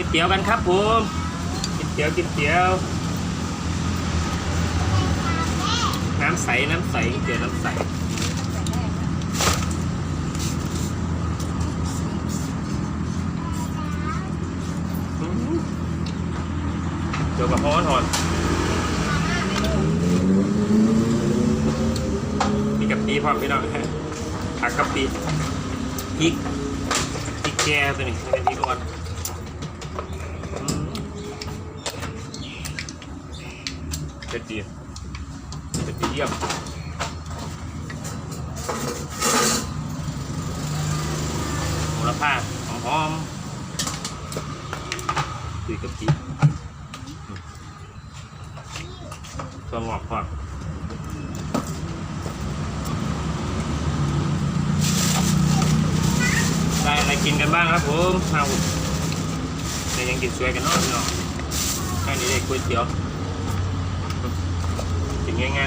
กินเตี๋ยวกันครับผมกินเตี๋ยวกินเตี๋ยว น้ำใสน้ำใสกินเตี๋ยวน้ำใสเดี๋ยวกับฮ้อนหอนมีกับปีพร้อมพี่น้องผักกับปีพริกพริกแกตัวนี้ไม่ใช่พริกอ่อน เผ็ดดีเผ็ดดีเยี่ยมโหระพาหอมหอมๆคุยกับปีตัวงอกพอดได้อะไรกินกันบ้างครับผมเอา แต่ยังกินสวยกันเนาะพี่น้องแค่นี้ได้ก๋วยเตี๋ยวกินง่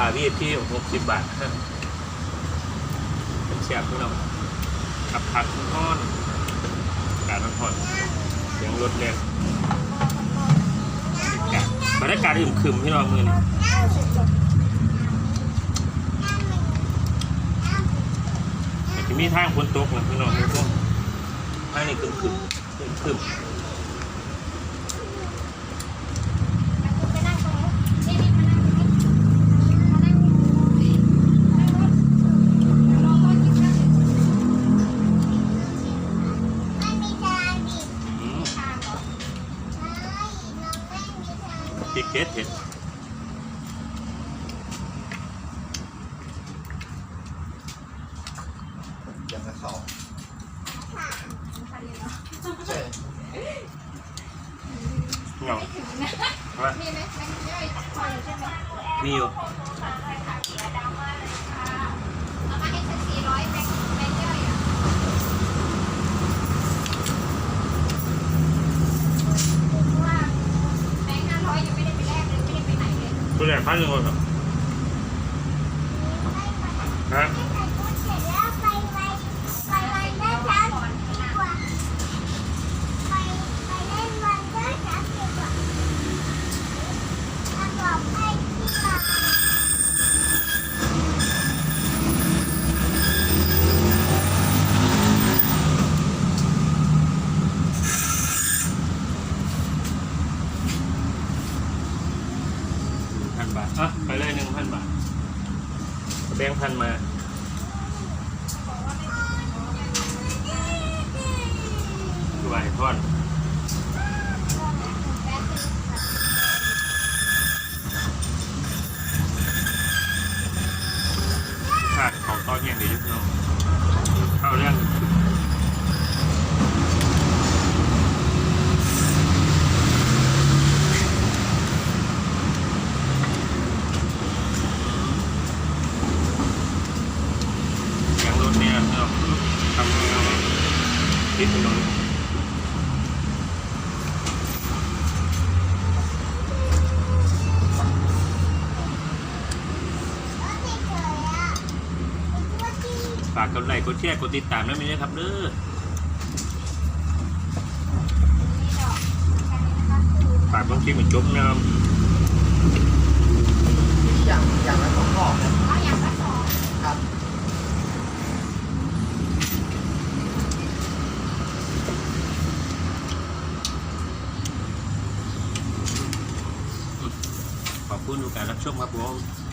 ค่า VIP หกสิบบาทเป็นเชียบพี่น้องกับผักท่อดการน้ำทอดเสียงรถเล่นบรรยากาศอึมครึมพี่น้องมือนี่แต่ที่มีทางฝนตกนะพี่น้องมือพวกทางนี้คึมครึมครึมครึม พริกเผ็ดเผ็ดอย่างละสองทานเลยเนาะใช่เหงาว่ามีไหมแบงค์ย่อยพออยู่ใช่ไหมมีอยู่ เอามาให้ฉันสี่ร้อยแบงค์แบงค์ย่อยอะเพราะว่าแบงค์ห้าร้อยยังไม่ได้ไปแลกเลยไม่ได้ไปไหน เลยตัวแรกพันหนึ่งครับฮะ ใส่กุ้งเสร็จแล้วไปไวไปไวได้ช้าดีกว่าไปไปเล่นวันได้ช้าดีกว่าถ้าบอกให้ที่มา หนึ่งพันบาทอะไปเลยหนึ่งพันบาทเอา แบงค์พันมาถวายทอนขาดของตอนอย่างเดียวพี่น้องเข้าเรื่องเสียงรถเนี่ยพี่น้องทำงานติดถนน แล้วเฉยๆอะเป็นตัวที่ ฝากกดไลค์กดแชร์กดติดตามด้วยมั้ยครับเด้อนี่ดอกแค่นี้นะคะคือฝากบางทีเหมือนจบนะครับอย่างอย่างละสองกล่องนะเอาอย่างละสองครับขอบคุณทุกการรับชมครับผมบ